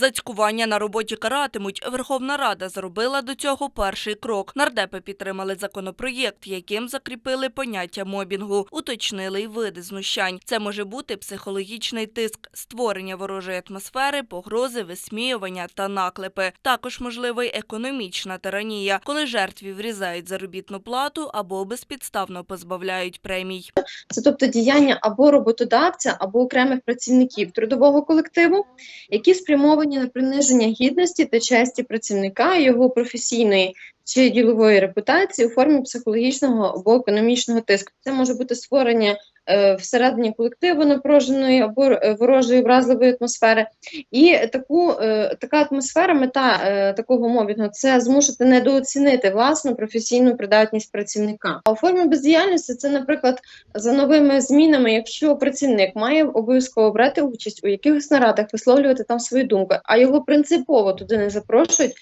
Зацькування на роботі каратимуть. Верховна Рада зробила до цього перший крок. Нардепи підтримали законопроєкт, яким закріпили поняття мобінгу, уточнили й види знущань. Це може бути психологічний тиск, створення ворожої атмосфери, погрози, висміювання та наклепи. Також можлива й економічна тиранія, коли жертві врізають заробітну плату або безпідставно позбавляють премій. Це тобто діяння або роботодавця, або окремих працівників трудового колективу, які спрямовані на приниження гідності та честі працівника його професійної чи ділової репутації у формі психологічного або економічного тиску. Це може бути створення всередині колективу напруженої або е, ворожої вразливої атмосфери. І таку, е, така атмосфера, мета е, такого мобінгу це змусити недооцінити власну професійну придатність працівника. А у формі бездіяльності це, наприклад, за новими змінами, якщо працівник має обов'язково брати участь у якихось нарадах, висловлювати там свою думку, а його принципово туди не запрошують,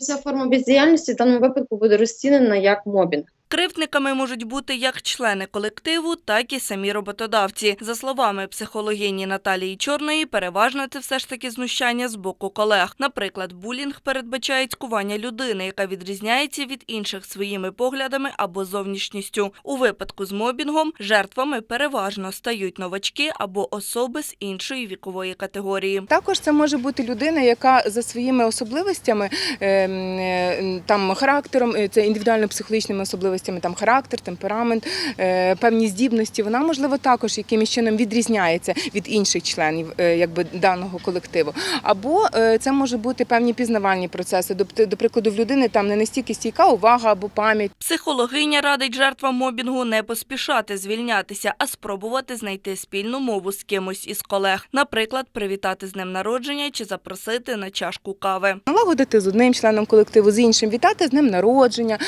ця форма бездіяльності в даному випадку буде розцінена як мобінг. Кривдниками можуть бути як члени колективу, так і самі роботодавці. За словами психологині Наталії Чорної, переважно це все ж таки знущання з боку колег. Наприклад, булінг передбачає цькування людини, яка відрізняється від інших своїми поглядами або зовнішністю. У випадку з мобінгом жертвами переважно стають новачки або особи з іншої вікової категорії. Також це може бути людина, яка за своїми особливостями, е, м, е, там характером, е, це індивідуально-психологічними особливостями, там характер, темперамент, е, певні здібності. Вона можливо також якимось чином відрізняється від інших членів е, якби даного колективу. Або е, це може бути певні пізнавальні процеси. До, прикладу, в людини там не настільки стійка увага або пам'ять. Психологиня радить жертвам мобінгу не поспішати звільнятися, а спробувати знайти спільну мову з кимось із колег. Наприклад, привітати з днем народження чи запросити на чашку кави. Налагодити з одним членом колективу, з іншим, вітати з ним народження,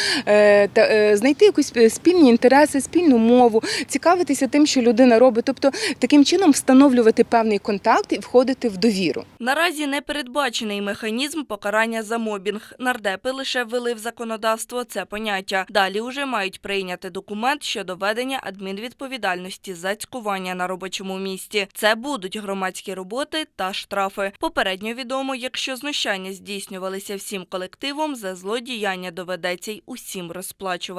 знайти якісь е, спільні інтереси, спільну мову, цікавитися тим, що людина робить. Тобто таким чином встановлювати певний контакт і входити в довіру. Наразі не передбачений механізм покарання за мобінг. Нардепи лише ввели в законодавство це поняття. Далі уже мають прийняти документ щодо ведення адмінвідповідальності за цькування на робочому місці. Це будуть громадські роботи та штрафи. Попередньо відомо, якщо знущання здійснювалися всім колективом, за злодіяння доведеться й усім